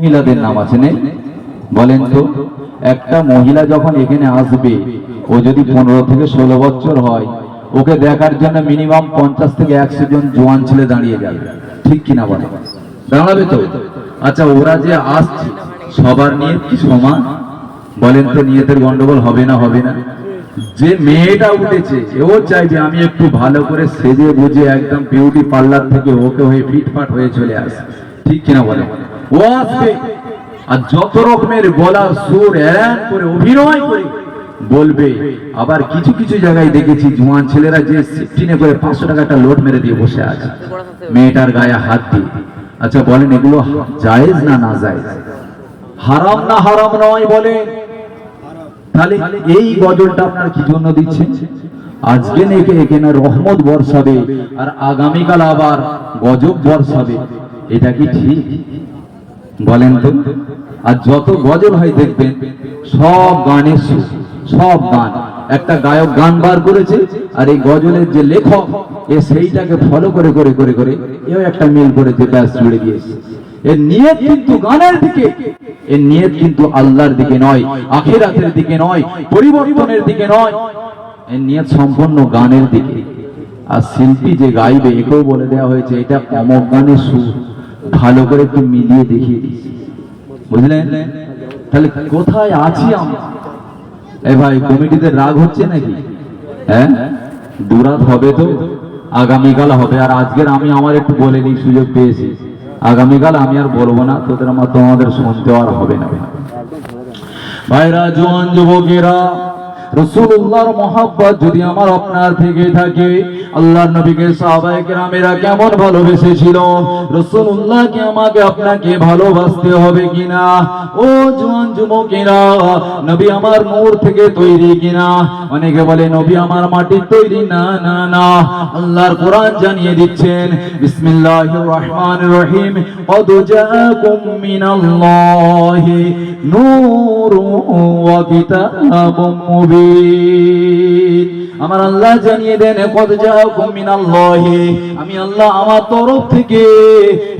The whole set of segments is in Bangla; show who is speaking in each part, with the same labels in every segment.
Speaker 1: মহিলাদের নাম আছে বলেন তো, একটা মহিলা যখন এখানে আসবে, ও যদি পনেরো থেকে ষোলো বছর হয়, ওকে দেখার জন্য মিনিমাম পঞ্চাশ থেকে একশো জন জোয়ান ছেলে দাঁড়িয়ে যাবে ঠিক কিনা বলে দাঁড়াবে তো? আচ্ছা ওরা যে আসছে, সবার নিয়ে কি সমান? বলেন তো, নিয়তের গন্ডগোল হবে না হবে না? যে মেয়েটা উঠেছে ও চাইবে আমি একটু ভালো করে সেজে বুঝে একদম বিউটি পার্লার থেকে ওকে হয়ে ফিটফাট হয়ে চলে আসে। ঠিক কিনা বলে ও আসবে। আর যত রকমের গলার সুর এরান করে, অভিনয় করে বলবে। আবার কিছু কিছু জায়গায় দেখেছি, জোয়ান ছেলেরা যে সিফটিনে করে পাঁচশো টাকা একটা লোড মেরে দিয়ে বসে আছে। মেয়েটার গায়ে হাত দিয়ে। আচ্ছা বলেন, এগুলো জায়েজ না না জায়েজ? হারাম না হারাম নয় বলে? তাহলে এই গজলটা আপনার কি জন্য দিচ্ছেন আজকে নেকে এখানে রহমত বর্ষাবে, আর আগামীকাল আবার গজব বর্ষাবে। এটা কি ঠিক? বলেন তো। আর যত গজল হয় দেখবেন, সব গানের সব গান। একটা গায়ক গান বার করেছে, আর এই গজলের যে লেখক, এ সেইটাকে ফলো করে করে করে করে এও একটা মিল করেছে ব্যাস জুড়ে দিয়েছে। এর নিয়ত কিন্তু গানের দিকে, এর নিয়ত কিন্তু আল্লাহর দিকে নয়, আখিরাতের দিকে নয়, পরিবর্তনের দিকে নয়। এর নিয়ত সম্পূর্ণ গানের দিকে। আর শিল্পী যে গাইবে, একেও বলে দেওয়া হয়েছে, এটা অমক গানের সুর। ভালো করে একটু মিলিয়ে দেখিয়ে দিচ্ছি বুঝলেন তাহলে কোথায় আছি আমরা? এ ভাই, কমিটিতে রাগ হচ্ছে নাকি? হ্যাঁ? দুরাত হবে তো? আগামীকাল হবে। আর আজকের আমি আমার একটু বলে নিই, সুযোগ পেয়েছি। আগামীকাল আমি আর বলব না, তোদের আমার তোমাদের শুনতে আর হবে না। ভাইরা, জোয়ান যুবকেরা রসুল্লাহর মহাব্বত যদি আমার আপনার থেকে থাকে আল্লাহর নবীকে সাহাবায়ে কেরামেরা কেমন ভালোবেসেছিল রসুল্লাহকে আমাকে আপনাকে ভালোবাসতে হবে কিনা ও জোয়ান যুবকেরা নবী আমার নূর থেকে তৈরি কিনা অনেকে বলে নবী আমার মাটির তৈরি না না না আল্লাহর কোরআন জানিয়ে দিচ্ছেন বিসমিল্লাহির রহমানির রহিম قد جاءكم من الله نور وكتاب مبين আমার আল্লাহ জানিয়ে দেন কত যাকুম মিনাল্লাহি। আমি আল্লাহ আমার তরফ থেকে,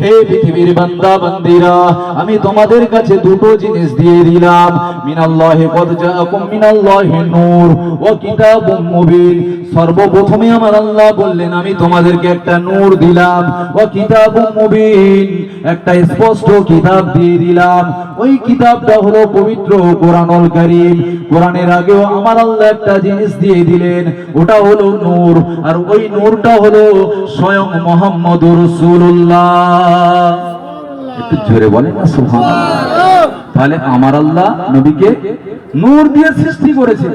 Speaker 1: হে পৃথিবীর বান্দা বান্দিরা আমি তোমাদের কাছে দুটো জিনিস দিয়ে দিলাম। মিনাল্লাহি কত যাকুম মিনাল্লাহি নূর ও কিতাবুম মুবিন। সর্বপ্রথমে আমার আল্লাহ বললেন, আমি তোমাদেরকে একটা নূর দিলাম। ও কিতাবুম মুবিন। একটা স্পষ্ট কিতাব দিয়ে দিলাম। ওই কিতাবটা হলো পবিত্র কোরআনুল কারীম। কোরআনের আগেও আমার আল্লাহ একটা জিনিস দিয়ে দিলেন, ওটা হলো নূর, আর ওই নূরটা হলো স্বয়ং মোহাম্মদুর রাসূলুল্লাহ। একটু জোরে বলেন না, সুবহানাল্লাহ। তাহলে আমার আল্লাহ নবীকে নূর দিয়ে সৃষ্টি করেছে।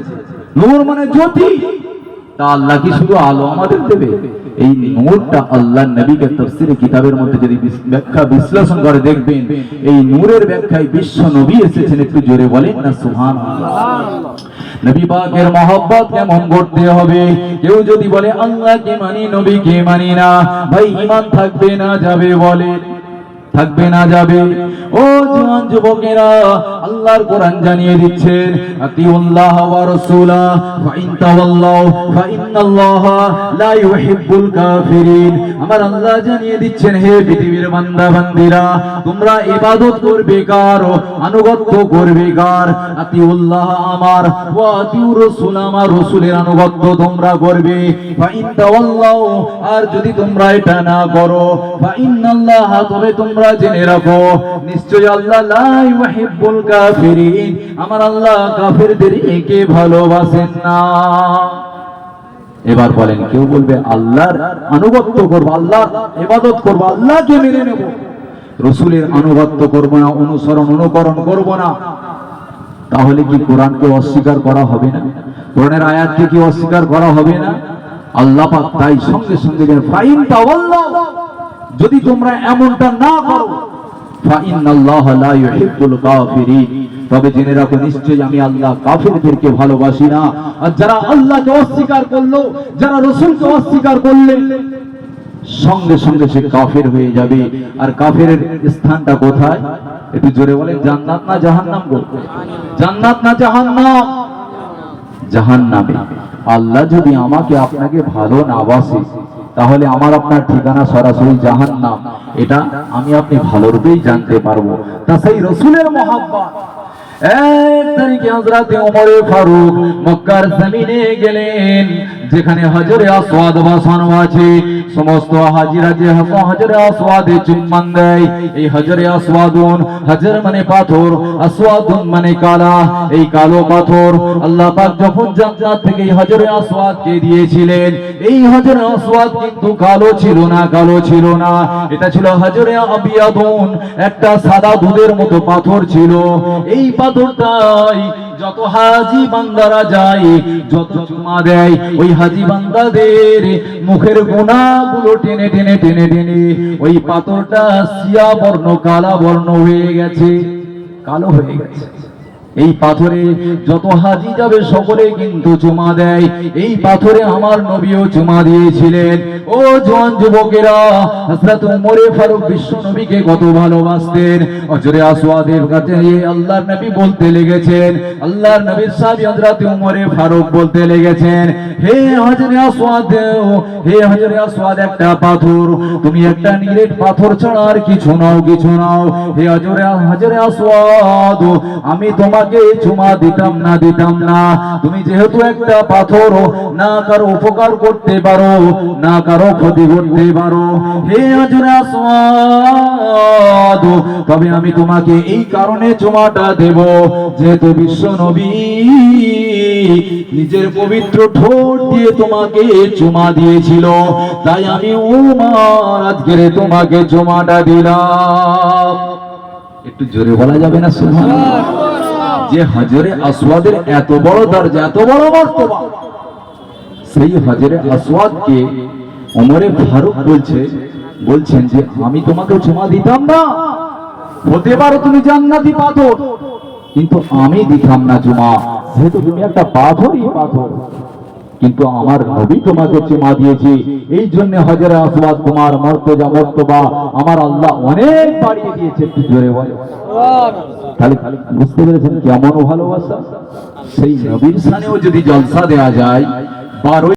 Speaker 1: নূর মানে জ্যোতি। তা আল্লাহ কি শুধু আলো আমাদের দেবে? এই নূরটা আল্লাহ নবীকে তাফসীরে কিতাবের মধ্যে যদি ব্যাখ্যা বিশ্লেষণ করে দেখবেন, এই নূরের ব্যাখ্যায় বিশ্ব নবী এসেছেন, একটু জোরে বলেন না, সুবহানাল্লাহ। নবী পাকের মহব্বত কেমন করতে হবে? কেউ যদি বলে, আল্লাহকে মানি, নবীকে মানি না, ভাই ইমান থাকবে না, যাবে বলে। থাকবে না যাবে। ও জওয়ান যুবকেরা, আল্লাহর কোরআন জানিয়ে দিচ্ছেন, আতিউল্লাহ ওয়া রাসূলা ওয়া ইন তাওয়াল্লাউ ফা ইন্নাল্লাহা লা ইউহিব্বুল কাফিরিন। আমার আল্লাহ জানিয়ে দিচ্ছেন, হে পৃথিবীর বান্দা বান্দিরা তোমরা ইবাদত করবে কার আনুগত্য করবে কার? আতিউল্লাহ আমার ওয়া আতিউর রাসূল, আমার রাসূলের আনুগত্য তোমরা করবে। ফা ইন তাওয়াল্লাউ আর যদি তোমরা এটা না করো ফা ইন্নাল্লাহ তবে তোমরা জেনে রাখো নিশ্চয় আল্লাহ লা ইউহিব্বুল কাফিরিন, আমার আল্লাহ কাফিরদেরকে ভালোবাসেন না। এবার বলেন, কেউ বলবে, আল্লাহর আনুগত্য করব, আল্লাহ ইবাদত করব, আল্লাহকে মেনে নেব। রসুলের আনুগত্য করব না, অনুসরণ, অনুকরণ করব না। তাহলে কি কোরআনকে অস্বীকার করা হবে না? কোরআনের আয়াতকে কি অস্বীকার করা হবে না? আল্লাহ পাক তাই সঙ্গে সঙ্গে ফাইন তাওয়াল্লাহ। যদি তোমরা এমনটা না করো তবে জেনে রাখো, নিশ্চয়ই আমি আল্লাহ কাফিরদেরকে ভালোবাসি না। আর যারা আল্লাহকে অস্বীকার করল, যারা রসুলকে অস্বীকার করলেন সঙ্গে সঙ্গে সে কাফের হয়ে যাবে। আর কাফের স্থানটা কোথায়? একটু জোরে বলেন, জান্নাত না জাহান্নাম গো? জান্নাত না জাহান্নাম? জাহান্নামে। আল্লাহ যদি আমাকে আপনাকে ভালো না বাসে তাহলে আমার আপনার ঠিকানা সরাসরি জাহান নাম এটা আমি আপনি ভালো রূপেই জানতে পারব। তা সেই রসুলের মহাব্বত। এক তারিখে হজরাতে ওমরে ফারুক মক্কার জমিনে গেলেন। যেখানে হজরে আসওয়াদ বসানো আছে, সমস্ত হাজিরা যে হজরে আসওয়াদে চুম্বন দেয়। এই হজরে আসওয়াদুন হজর মানে পাথর, আসওয়াদুন মানে কালা। এই কালো পাথর আল্লাহ পাক যখন জান্নাত থেকে এই হজরে আসওয়াদকে দিয়েছিলেন, এই হজরে আসওয়াদ কিন্তু কালো ছিল না, কালো ছিল না। এটা ছিল হজরে আবিয়াদুন, একটা সাদা দুধের মতো পাথর ছিল। এই পাথরটাই যত হাজি বান্দারা যায়, যত চুমা দেয়, ওই হাজি বান্দাদের মুখের গোনাগুলো টেনে টেনে টেনে টেনে ওই পাথরটা সিয়া বর্ণ, কালা বর্ণ হয়ে গেছে, কালো হয়ে গেছে। এই পাথরে যত হাজি যাবে সকলে কিন্তু চুমা দেয়। এই পাথরে আমার নবীও চুমা দিয়েছিলেন। ও জওয়ান যুবকেরা, হযরত ওমরে ফারুক বিশ্ব নবীকে কত ভালোবাসতেন। হজরে আসওয়াদের কাছে এই আল্লাহর নবী বলতে লেগেছেন। আল্লাহর নবীর সাহাবী হযরত ওমরে ফারুক বলতে লেগেছেন, হে হজরে আসওয়াদ হে হজরে আসওয়াদ একটা পাথর। তুমি একটা নিরেট পাথর ছাড়া আর কিছু নাও কিছু নাও। হে হজরে হজরে আসওয়াদ আমি তোমাকে চুমা দিতাম না দিতাম না। তুমি যেহেতু একটা পাথর, না কারও উপকার করতে পারো, না কারও ক্ষতি করতে পারো। হে আসওয়াদ তবে আমি তোমাকে এই কারণে চুমাটা দেব। যেহেতু বিশ্ব নবী নিজের পবিত্র ঠোঁট দিয়ে তোমাকে চুমা দিয়েছিল, তাই আমি উমার আজকের তোমাকে চুমাটা দিলাম। একটু জোরে বলা যাবে না, সুবহানাল্লাহ? যে হজরে আসওয়াদের এত বড় দরজা, এত বড় মর্তবা। সেই হজরে আসওয়াদকে ওমরে ফারুক বলছে, বলছেন যে, আমি তোমাকে জমা দিতাম না। হতে পারো তুমি জান্নাতি পাথর, কিন্তু আমি দিতাম না জমা যেহেতু তুমি একটা পাথরই পাথর, কিন্তু আমার নবী তোমাকে জমা দিয়েছে। এই জন্য হজরা আসবাদ তোমার মর্তজা মর্তবা আমার আল্লাহ অনেক বাড়িয়ে দিয়েছে, একটু জোরে বলে। তাহলে বুঝতে পেরেছেন কেমন ভালোবাসা? সেই নবীর স্থানেও যদি জলসা দেওয়া যায়, বারোই